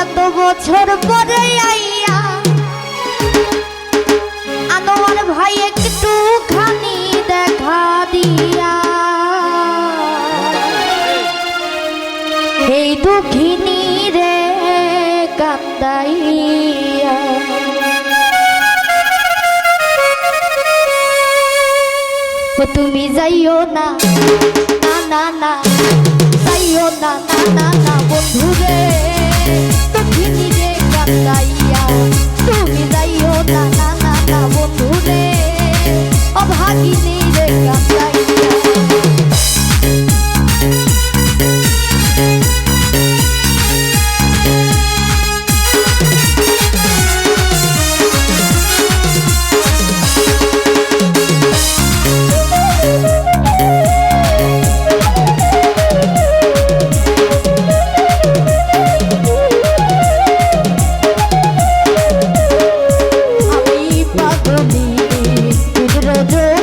এত বছর পরে আইয়া আমার ভাই একটু খানি দেখা দিয়া। এই দুঃখিনী রে তুমি যাইও না না না না, যাইও না না না না বন্ধু রে রবি রোজ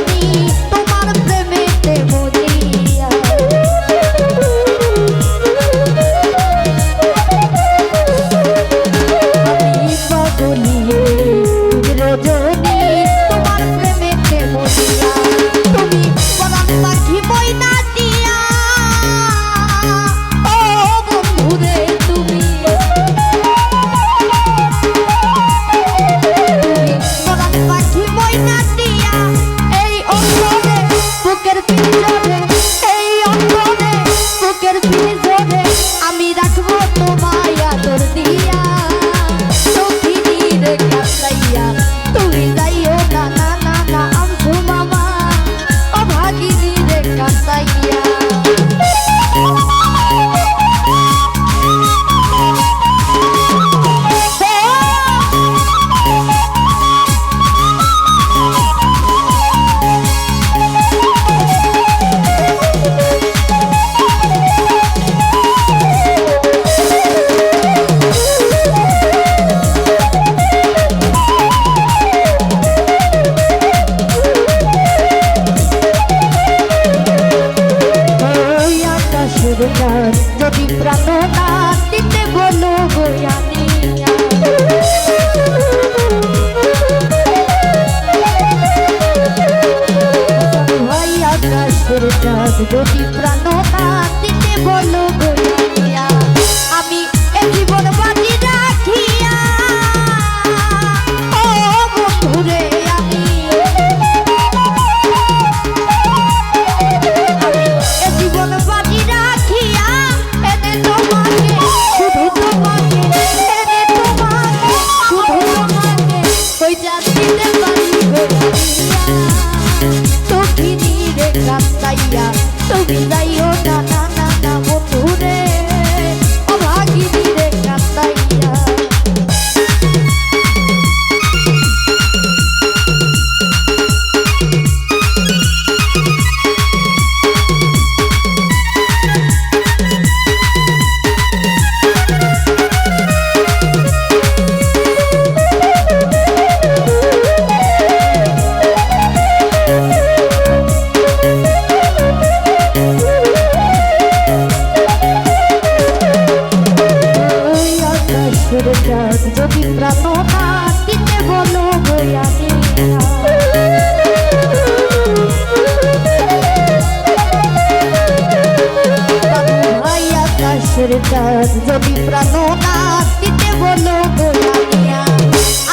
গাছের চাষ যদি প্রাণ না দিতে বলো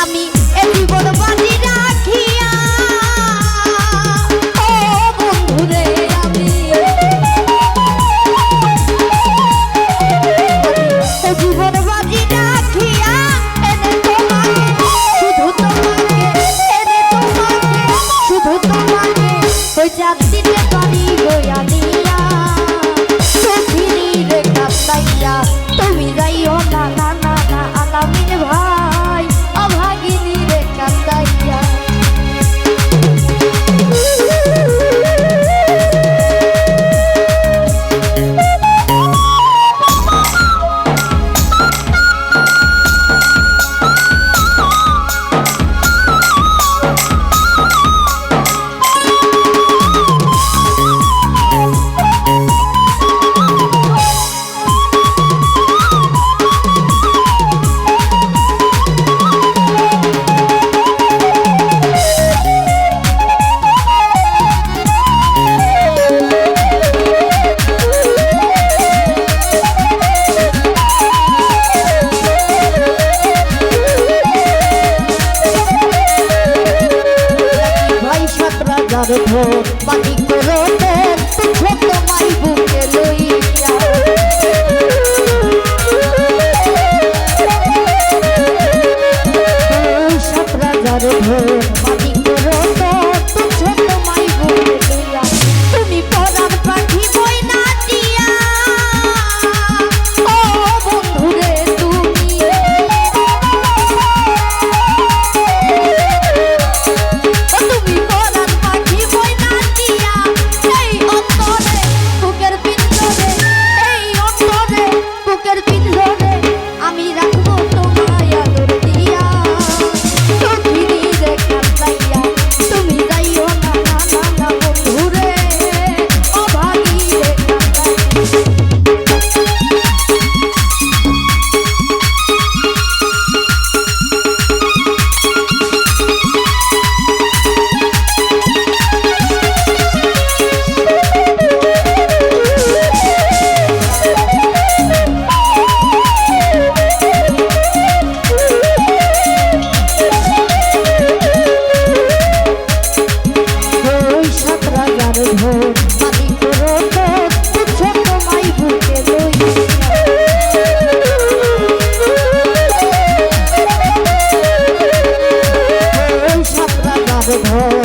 আমি এ জীবন seu